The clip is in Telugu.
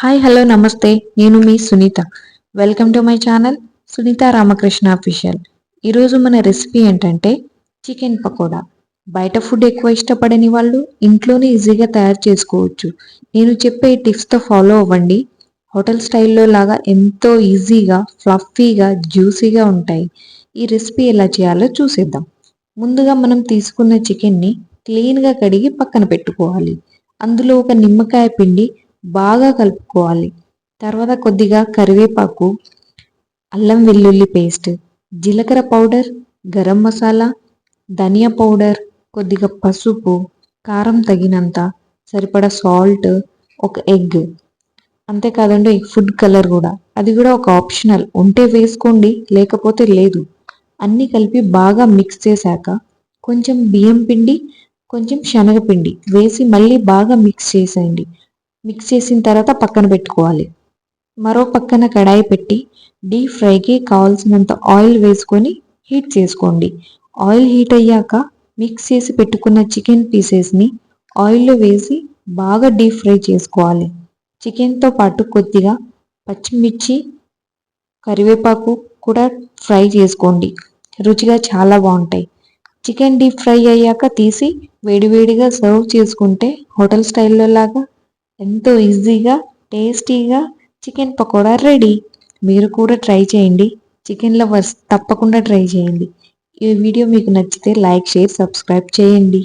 హాయ్ హలో నమస్తే నేను మీ Sunitha. Welcome to my channel Sunitha Ramakrishna official ఈరోజు మన రెసిపీ ఏంటంటే చికెన్ పకోడా. బయట ఫుడ్ ఎక్కువ ఇష్టపడని వాళ్ళు ఇంట్లోనే ఈజీగా తయారు చేసుకోవచ్చు. నేను చెప్పే టిప్స్తో ఫాలో అవ్వండి. హోటల్ స్టైల్లో లాగా ఎంతో ఈజీగా ఫ్లఫీగా జ్యూసీగా ఉంటాయి. ఈ రెసిపీ ఎలా చేయాలో చూసేద్దాం. ముందుగా మనం తీసుకున్న చికెన్ని క్లీన్గా కడిగి పక్కన పెట్టుకోవాలి. అందులో ఒక నిమ్మకాయ పిండి బాగా కలుపుకోవాలి. తర్వాత కొద్దిగా కరివేపాకు అల్లం వెల్లుల్లి పేస్ట్ జీలకర్ర పౌడర్ గరం మసాలా ధనియా పౌడర్ కొద్దిగా పసుపు కారం తగినంత సరిపడా సాల్ట్ ఒక ఎగ్. అంతేకాదండి ఫుడ్ కలర్ కూడా. అది కూడా ఒక ఆప్షనల్. ఉంటే వేసుకోండి లేకపోతే లేదు. అన్నీ కలిపి బాగా మిక్స్ చేశాక కొంచెం బియ్యం పిండి కొంచెం శనగపిండి వేసి మళ్ళీ బాగా మిక్స్ చేసేయండి. మిక్స్ చేసిన తర్వాత పక్కన పెట్టుకోవాలి. మరో పక్కన కడాయి పెట్టి డీప్ ఫ్రైకి కావాల్సినంత ఆయిల్ వేసుకొని హీట్ చేసుకోండి. ఆయిల్ హీట్ అయ్యాక మిక్స్ చేసి పెట్టుకున్న చికెన్ పీసెస్ని ఆయిల్లో వేసి బాగా డీప్ ఫ్రై చేసుకోవాలి. చికెన్తో పాటు కొద్దిగా పచ్చిమిర్చి కరివేపాకు కూడా ఫ్రై చేసుకోండి. రుచిగా చాలా బాగుంటాయి. చికెన్ డీప్ ఫ్రై అయ్యాక తీసి వేడివేడిగా సర్వ్ చేసుకుంటే హోటల్ స్టైల్లో లాగా ఎంతో ఈజీగా టేస్టీగా చికెన్ పకోడా రెడీ. మీరు కూడా ట్రై చేయండి. చికెన్ లవర్స్ తప్పకుండా ట్రై చేయండి. ఈ వీడియో మీకు నచ్చితే లైక్ షేర్ సబ్స్క్రైబ్ చేయండి.